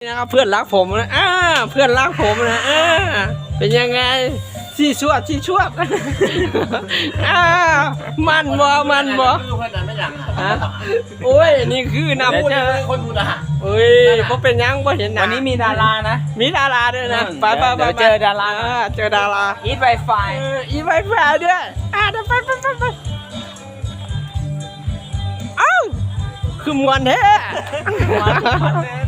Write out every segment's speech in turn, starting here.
นี่นะครับเพื่อนรักผมนะอ่าเพื่อนรักผมนะอ่าเป็นยังไงที่ชวดที่ชวดอ่ามันบ่มันบ่ดูขนาดไม่อยากฮะโอ้ยนี่คือน้ำเดี๋ยวมูเจนะอคนดูนะเอ้ยบ่เป็นหยังบ่เห็นนะวันนี้มีดารานะ มีดาราด้วยนะอืมไปไปไปเดี๋ยวเจอดาราเจอดาราอีทไวไฟเอออีไวไฟด้วยอ่าเดี๋ยวไปไปไปไปเอ้าคือมวนแท้ย้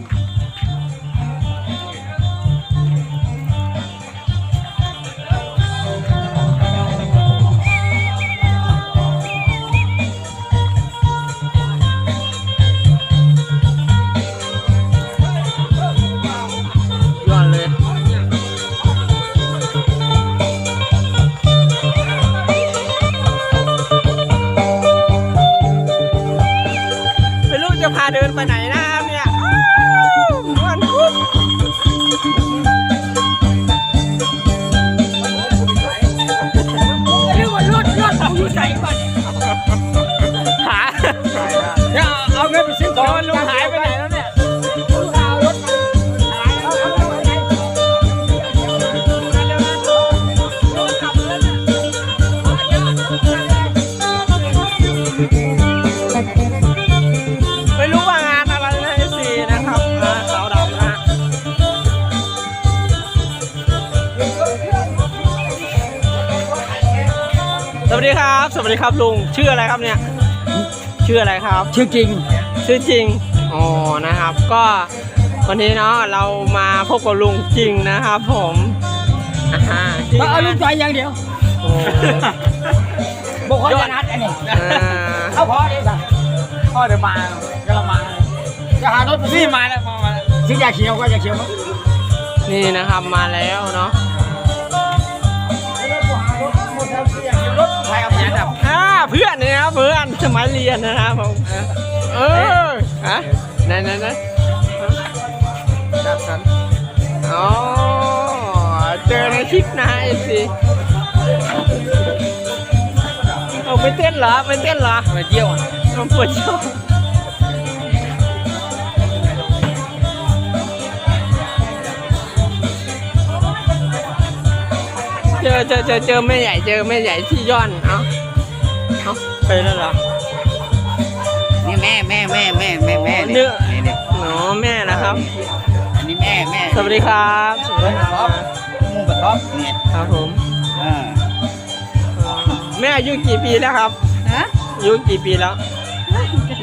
ดินไปไหนนะครับเนี่ยอ้า วัสดีครับ สวัสดีครับลุง ชื่ออะไรครับเนี่ย ชื่ออะไรครับ ชื่อจริง ชื่อจริง อ๋อ นะครับ ก็วันนี้เนาะเรามาพบกับลุงจริงนะครับ ผมอ่าฮะจริงมาเอาลูนะกใจอย่างเดียวโอ้บอกว่าจะนัดอันนี้อ่าเอาพ่อเดี๋ยวสั่งพ่อเดี๋ยวมากำลังมาจะหารถนี่มาแล้วพอมาแล้วชิ้นยาเขียวก็ยาเขียวมั้งนี่นะครับมาแล้วเนาะ เพื่อนเนี่ยครับเพื่อนสมัยเรียนนะครับผมเออฮะไหนไหนไหนดับสันอ๋อเจอในคลิปนะไอซีเอาไปเต้นเหรอไปเต้นเหรอไปเที่ยวอะเอาปวดชอบเจอเจอเจอเจอแม่ใหญ่เจอแม่ใหญ่ที่ย่อนเอ้าเอ้า ไปแล้วเหรอ นี่แม่แม่แม่แม่แม่แม่เนื้อนี่นี่อ๋อแม่นะครับ อันนี้แม่แม่สวัสดีครับสวัสดีครับมูกระต๊อบเนี่ยครับผมอ่าแม่อายุกี่ปีแล้วครับฮะอายุกี่ปีแล้ว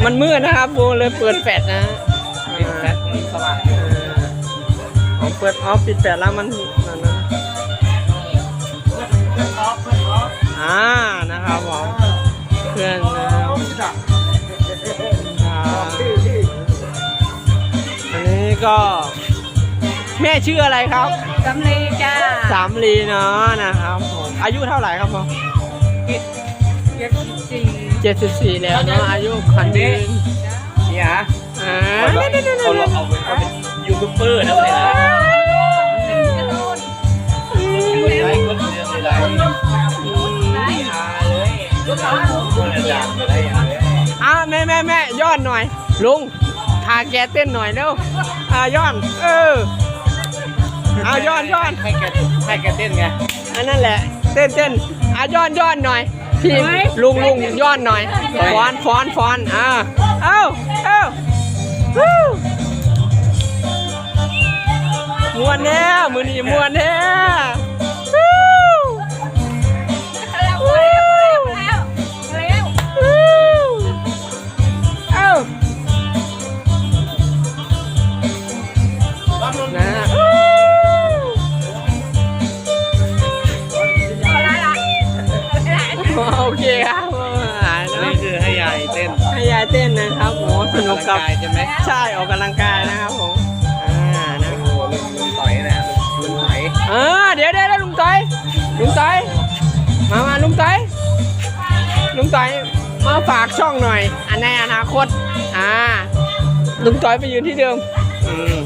มันมืดนะครับวงเลยเปิดแฟลชนะเป็นแฟลชสว่างเออเอาเปิดออฟปิดแฟลชแล้วมันนั่นนะอ่านะครับผมเพื่อนนะครับอ่าอันนี้ก็ แม่ชื่ออะไรครับสำลีจ้าสามลีเนาะนะครับผมอายุเท่าไหร่ครับผมเจ็ดสิบสี่เจ็ดสิบสี่แล้วเนาะอายุคันยืนนี่ฮะอ่าเขาลองเอาเป็นยูทูบเบอร์นะวันนี้ อนหน่อย ลุงทาแกเต้นหน่อยเร็วอ่าย้อน เออเอาย้อนย้อนให้แกให้แกเต้นไงอันนั้นแหละ เต้นเต้นอะย้อนย้อนหน่อย พี่ลุงลุงย้อนหน่อย ฟ้อนฟ้อนฟ้อนอ่าเอ้าเอ้าวู้มวนแน่มือนี้มวนแน่ ใช่ไหมใช่ออกกำลังกายนะครับผมอ่านะโอ้ลุงลุงต่อยนะลุงต่อยเออเดี๋ยวเดี๋ยวเดี๋ยวลุงต้อยลุงต้อยมามาลุงต้อยลุงต้อยมาฝากช่องหน่อยอันในอนาคตอ่าลุงต้อยไปยืนที่เดิมอืม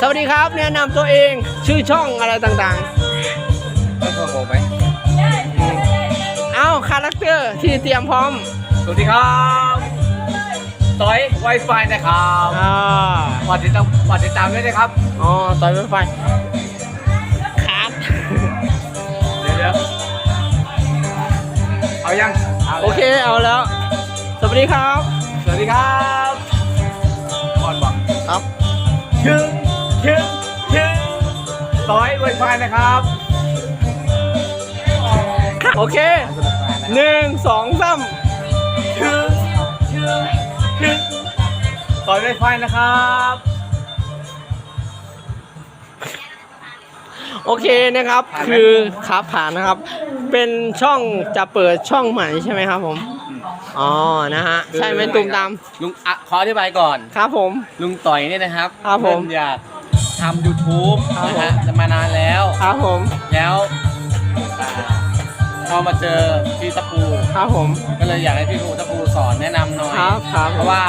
สวัสดีครับแนะนำตัวเองชื่อช่องอะไรต่างต้องโกไปๆเอ้าคาแรคเตอร์ที่เตรียมพร้อม สวัสดีครับ ต่อย Wi-Fi นะครับอ่าฝากติดตามฝากติดตามด้วยนะครับ อ๋อต่อยไฟไฟครับ เดี๋ยวเดี๋ยวเอายังาลยโอเคเอาแล้ว สวัสดีครับสวัสดีครับก่อนบอกครับชึ้งชึ้งชึ้งต่อย Wi-Fi นะครับ โอเคหนึ่งสองสามชึ้งชึ้ง ชึ้งต่อย Wi-Fi นะครับ โอเคนะครับคือครับผ่านนะครับ เป็นช่องจะเปิดช่องใหม่ใช่ไหมครับผมอ๋อนะฮะใช่ไหมตุ่มตามลุงอะขออธิบายก่อน ครับผม ลุงต่อยเนี่ยนะครับครับผม เพิ่งอยากทำ YouTube ครับนะผม ฮะจะมานานแล้ว ครับผม แล้วอ่า พอมาเจอพี่ตะปูครับผม ก็เลยอยากให้พี่ตะปูสอนแนะนำหน่อยครับครับเพราะว่า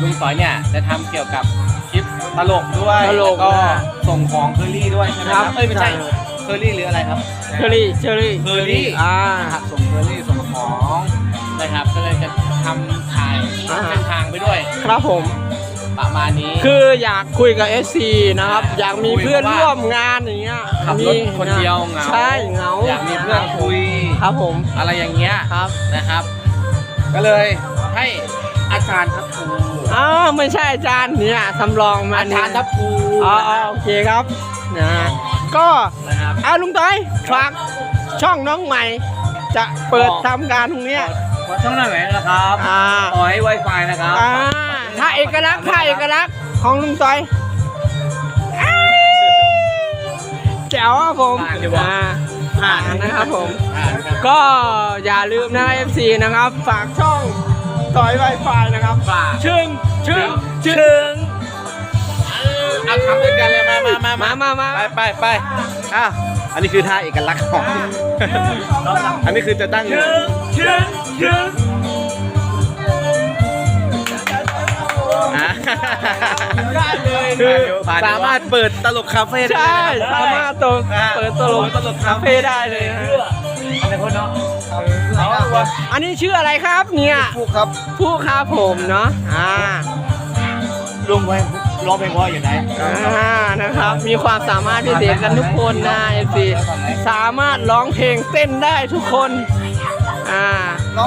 ลุงต่อยเนี่ยจะทำเกี่ยวกับคลิปตลกด้วยตลกแล้วก็นะส่งของเคอรี่ด้วยใช่ไหมคครัรับบเอ้ยไม่ใช่ใช่ เคอรี่หรืออะไรครับ เชอรี่เชอรี่เชอรี่ อ่า นะครับส่งเคอรี่ส่งของนะครับ ก็เลยจะทำถ่ายอ่า เส้นทางไปด้วย ครับผม ประมาณนี้ คืออยากคุยกับ SC นะครับ อยากมีคุยเพื่อนเพราะว่าร่วมงานอย่างเงี้ยขับรถคนเดียวเหงาใช่เหงาอยากมีเพื่อนคุยครับผมอะไรอย่างเงี้ยครับนะครับ ก็เลยให้อาจารย์ทัพภูอ้าวไม่ใช่อาจารย์เนี่ยสำรองมาอาเนี่ยจารย์ทัพภูอ๋ออ๋อโอเคครับนะก็นะครับเอาลุงต้อยฝากช่องน้องใหม่ จะเปิดทำการตรงเนี้ยขอช่องหน่อยไหมนะครับอ่าต่อย Wi-Fi นะครับ อ่าถ้าเอกลักษณ์ถ้าเอกลักษณ์ของลุงต้อยอ้าวแจ๋วครับผมอ่าผ่านนะครับผมอ่าครับก็อย่าลืมนะ FC นะครับ ฝากช่องต่อย Wi-Fi นะครับฝาก ชึงชึงชึชึงงเอาทำด้วยกันเลยมามามามามามา ไปไปไปอ้าวอันนี้คือท่าเอกลักษณ์ของ อันนี้คือจะตั้ง ชึงชึงชึง คือผ่านสามารถเปิดตลกคาเฟ่ได้ใช่เลยนะสามารถตัวอะเปิดตลกตลกคาเฟ่ได้เลยนะอะไรคนเนาะอันนี้ชื่ออะไรครับเนี่ยผู้ครับผู้ค้าผมเนาะอ่าลุงไว้ร้องเพลงพ่ออยู่ไหนอ่านะครับ มีความสามารถพิเศษกันทุกคนนะ FC สามารถร้องเพลงเต้นได้ทุกคนอ่า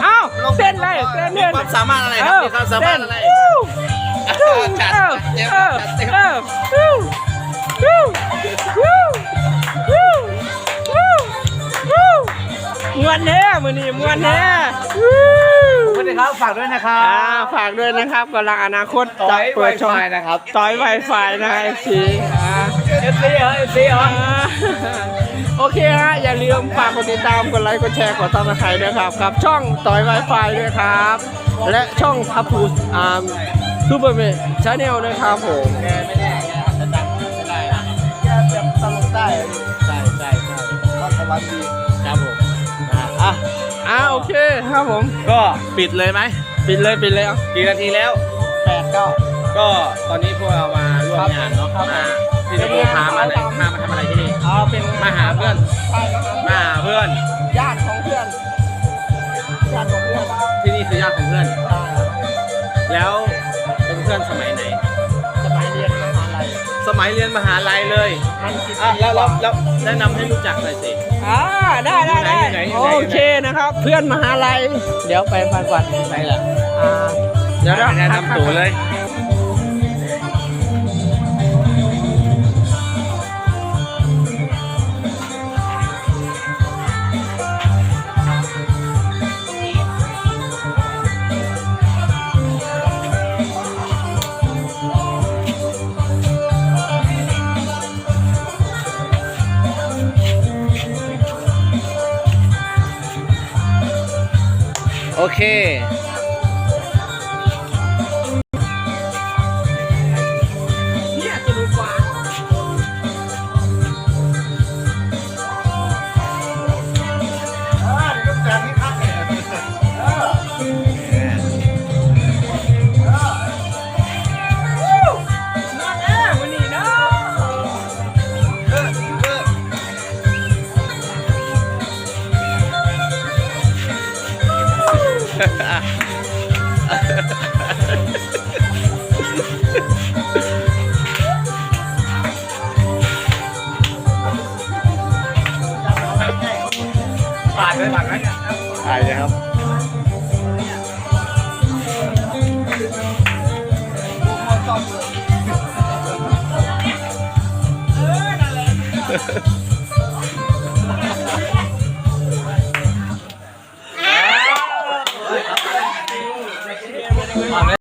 เอ้าเต้นเลยเต้นมีเต้นความสามารถอะไรครับมีความสามารถอะไร จัดเต็มจัดเต็มเอ้าวู้วู้วู้วู้วู้วู้มวนแน่มือนี่มวนแน่วู้สวัสดีครับฝากด้วยนะครัอ่าบฝากด้วยนะครับกำลังอนาคตจะอยเปิดช่องนะครับต่อยไวไฟนะเอฟซีเอฟซีเหรอเอฟซีเหรอโอเคฮะอย่าลืมฝากกดติดตามกดไลค์กดแชร์กดซับสไครต์ด้วยครับกับช่องต่อยไวไฟด้วยครับ และช่องทัพพูอ่า ซูเปอร์เมย์ชาแนลด้วยครับผมแกไม่แน่แกอาจจะดังไม่ได้นะแกแบบตลกได้ใช่ใช่ใช่ก็สวัสดีครับผมอะอะอ่าโอเคครับผม ก็ปิดเลยไหมปิดเลยปิดเลยอะกี่นาทีแล้วแปดเก้าก็ตอนนี้พวกเรามาร่วมงานเนาะครับมาที่จะพามาไหนพามาทำอะไรที่นี่เอาเป็นมาหาเพื่อนใช่ครับมาหาเพื่อนญาติของเพื่อนญาติของเพื่อนที่นี่คือญาติของเพื่อนแล้ว เป็นเพื่อนสมัยไหน สมัยเรียนมหาลัยสมัยเรียนมหาลัยเลยมันคิดอะแล้วแล้วแล้วแนะนำให้รู้จักหน่อยสิ อ่าได้ได้ได้อยู่ไหนอยู่ไหนอยู่ไหน โอเคนะครับ เพื่อนมหาลัยเดี๋ยวไปฟังก่อนไหนล่ะอ่า เดี๋ยวเรา แนะนำตัวเลย เค ผ่นะครับ